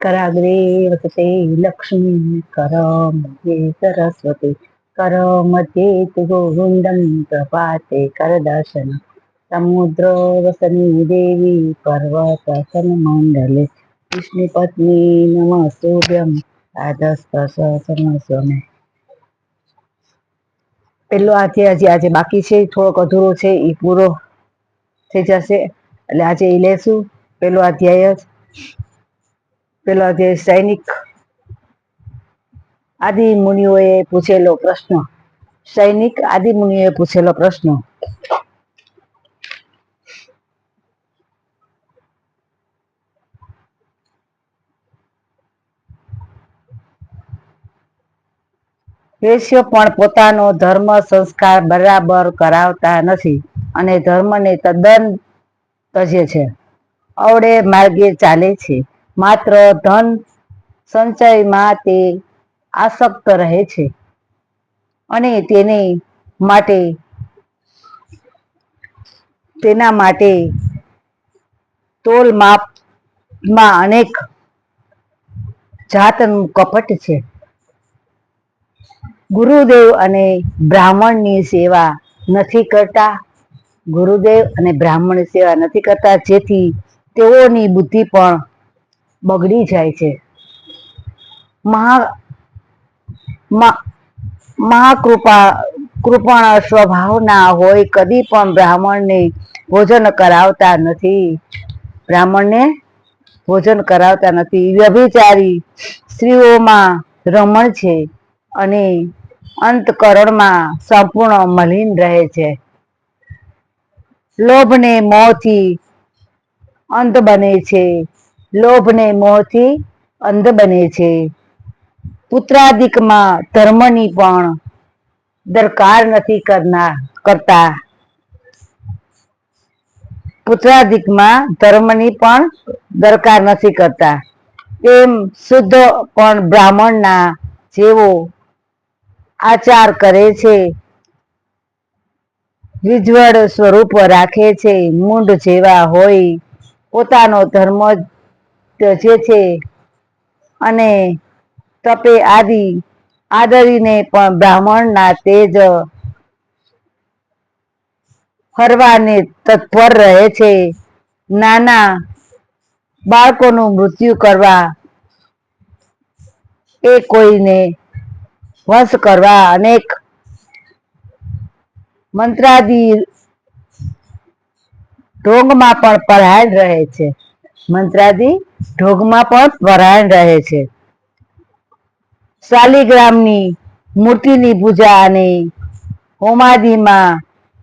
કરાગ્રે વસતે લક્ષ્મી કર મધ્ય સરસ્વતી કર મધ્ય તુ ગોવિંદમ પ્રભાતે કર દર્શન સમુદ્ર વસની દેવી પર્વત મંડલે વિષ્ણુ પત્ની નમ સૂર્યમ સમસ્વમે પેલો આજે હજી આજે બાકી છે, થોડોક અધૂરો છે એ પૂરો થઈ જશે. એટલે આજે એ લેશું. પેલો અધ્યાય જ. પેલો જે સૈનિક આદિ મુનિઓએ પૂછેલો પ્રશ્ન. સૈનિક આદિ મુનિઓએ પૂછેલો પ્રશ્ન. વેશ્યો પણ પોતાનો ધર્મ સંસ્કાર બરાબર કરાવતા નથી અને ધર્મને તદ્દન તજે છે. અવળે માર્ગે ચાલે છે. માત્ર ધન સંચયમાં તે આસક્ત રહે છે અને તેને માટે તેના માટે તોલ માપમાં અનેક જાતનું કપટ છે. ગુરુદેવ અને બ્રાહ્મણની સેવા નથી કરતા. ગુરુદેવ અને બ્રાહ્મણ સેવા નથી કરતા. જેથી તેઓની બુદ્ધિ પણ બગડી જાય છે. મહા મહાકૃપા કૃપણ સ્વભાવના હોય કદી પણ બ્રાહ્મણને ભોજન કરાવતા નથી. બ્રાહ્મણને ભોજન કરાવતા નથી. વ્યભિચારી સ્ત્રીઓમાં રમણ છે અને અંતકરણમાં સંપૂર્ણ મલિન રહે છે. લોભને મોહથી અંત બને છે. લોભને મોહથી અંધ બને છે. પુત્રાધિકમાં ધર્મની પણ દરકાર નથી કરનાર, કરતા. પુત્રાધિકમાં ધર્મની પણ દરકાર નથી કરતા. તેમ શુદ્ધ પણ બ્રાહ્મણના જેવો આચાર કરે છે. વિજ્વળ સ્વરૂપ રાખે છે. મૂંઢ જેવા હોય, પોતાનો ધર્મ ત્યજે છે અને તપે આદિ આદરીને પણ બ્રાહ્મણના તેજ ફરવાને તત્પર રહે છે. નાના બાળકોનું મૃત્યુ કરવા એ કોઈને વશ કરવા અનેક મંત્રાદી ઢોંગમાં પણ પરાયણ રહે છે. મંત્રાદી ઢોગમાં પણ પરાયણ રહે છે. શાલિગ્રામની મૂર્તિની પૂજા અને હોમાદિમાં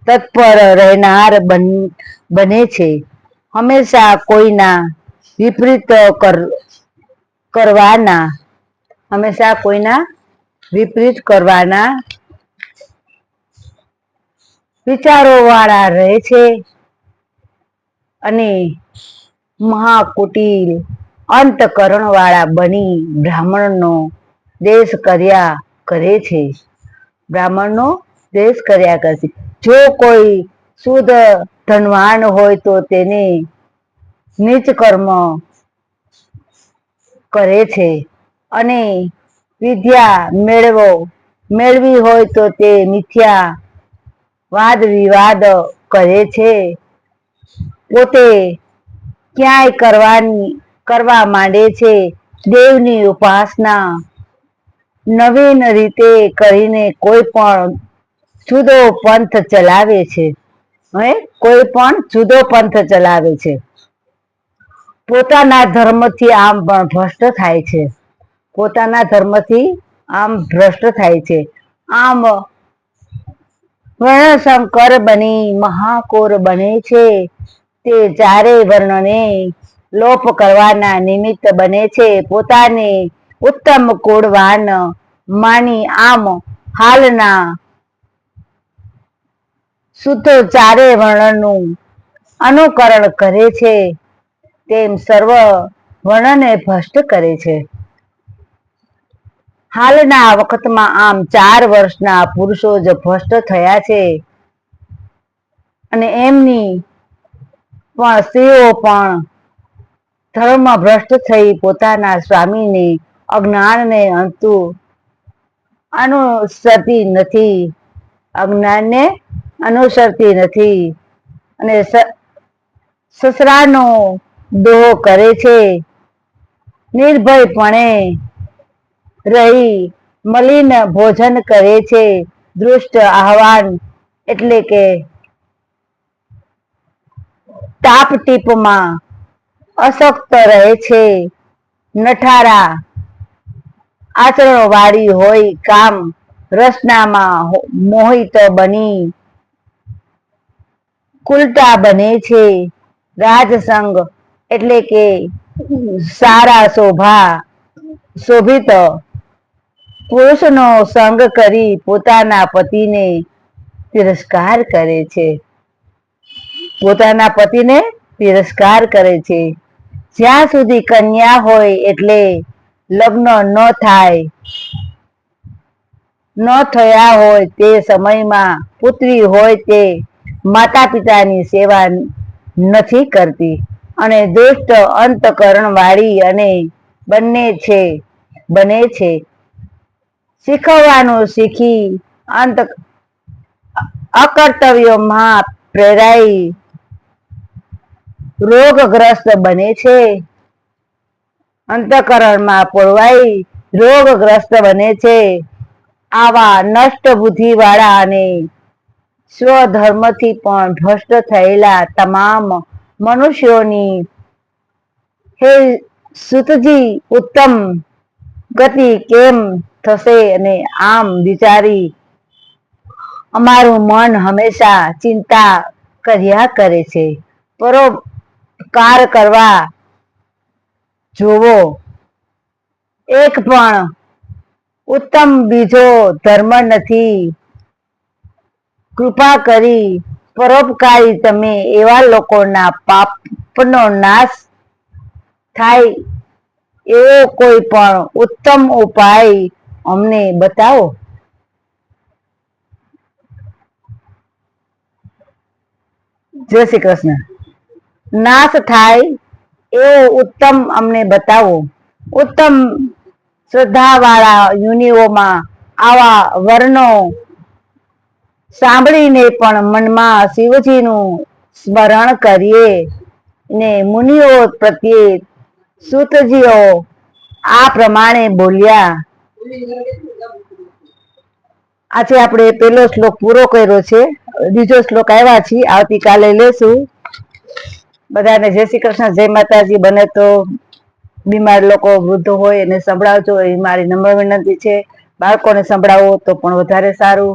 તત્પર રહેનાર બને છે. હંમેશા કોઈના વિપરીત કરવાના, હંમેશા કોઈના વિપરીત કરવાના વિચારો વાળા રહે છે. અને મહાકુટિલ અંતકરણ વાળા બની બ્રાહ્મણનો દેશ કર્યા કરે છે. બ્રાહ્મણનો દેશ કર્યા કરે છે. જો કોઈ શુદ્ધ ધનવાન હોય તો તેને નીચ કર્મ કરે છે અને વિદ્યા મેળવો. મેળવી હોય તો તે મિથ્યા વાદ વિવાદ કરે છે. પોતે ક્યાંય કરવાની, કરવા માંડે છે દેવની ઉપાસના. નવીન રીતે કરીને કોઈ પણ જુદો પંથ ચલાવે છે. હે? કોઈ પણ જુદો પંથ ચલાવે છે. પોતાના ધર્મથી આમ ભ્રષ્ટ થાય છે. પોતાના ધર્મથી આમ ભ્રષ્ટ થાય છે. આમ વર્ણશંકર બની, મહાકોર બને છે. તે ચારે વર્ણને લોપ કરવાના નિમિત્ત બને છે. પોતાને ઉત્તમ કુળવાન માની આમ હાલના શુદ્ધ ચારે વર્ણનું અનુકરણ કરે છે. તેમ સર્વ વર્ણને ભ્રષ્ટ કરે છે. હાલના વખતમાં આમ ચાર વર્ષના પુરુષો જ ભ્રષ્ટ થયા છે. અને એમની પણ સ્ત્રીઓ પણ ધર્મમાં ભ્રષ્ટ થઈ પોતાના સ્વામીને અજ્ઞાનને અંતુ અનુસરતી નથી. અજ્ઞાનને અનુસરતી નથી અને સસરાનો દોહ કરે છે. નિર્ભયપણે રહી મલિન ભોજન કરે છે. દૃષ્ટ આહવાન એટલે કે તાપ ટીપમાં અશક્ત રહે છે. નઠારા આચરણ વાળી હોય કામ રસનામાં મોહિત બની. કુલટા બને છે. રાજસંગ એટલે કે સારા શોભા શોભિત. પુરુષનો સંગ કરી પોતાના પતિને તિરસ્કાર કરે છે. પોતાના પતિને તિરસ્કાર કરે છે. જ્યાં સુધી કન્યા હોય એટલે લગ્ન ન થાય, ન થયા હોય તે સમયમાં પુત્રી હોય તે માતા પિતાની સેવા નથી કરતી. અને દુષ્ટ અંતકરણ વાળી અને બંને છે, બને છે. શીખવવાનું શીખી અંત અકર્તવ્યોમાં પ્રેરાઈ રોગગ્રસ્ત બને છે. અંતકરણમાં પોળવાઈ રોગગ્રસ્ત બને છે. આવા નષ્ટ બુદ્ધિ વાળા અને સ્વધર્મથી પણ ભ્રષ્ટ થયેલા તમામ મનુષ્યોની હે સુતજી ઉત્તમ ગતિ કેમ થશે અને આમ વિચારી અમારું મન હંમેશા ચિંતા કર્યા કરે છે. પરોપકાર કરવા જોવો. એક પણ ઉત્તમ બીજો ધર્મ નથી. કૃપા કરી પરોપકારી તમે એવા લોકોના પાપનો નાશ થાય એવો કોઈ પણ ઉત્તમ ઉપાય અમને બતાવો. જય શ્રી કૃષ્ણ. નાશ થાય એવો ઉત્તમ અમને બતાવો. ઉત્તમ શ્રદ્ધાવાળા યુનિઓમાં આવા વર્ણો સાંભળીને પણ મનમાં શિવજીનું સ્મરણ કરીએ ને મુનિઓ પ્રત્યે સૂતજીઓ આ પ્રમાણે બોલ્યા. આજે આપણે પેલો શ્લોક પૂરો કર્યો છે. બીજો શ્લોક આવ્યા છીએ. આવતીકાલે લેશું. બધાને જય શ્રી કૃષ્ણ, જય માતાજી. બને તો બીમાર લોકો વૃદ્ધ હોય એને સંભળાવજો. એ મારી નમ્ર વિનંતી છે. બાળકોને સંભળાવો તો પણ વધારે સારું.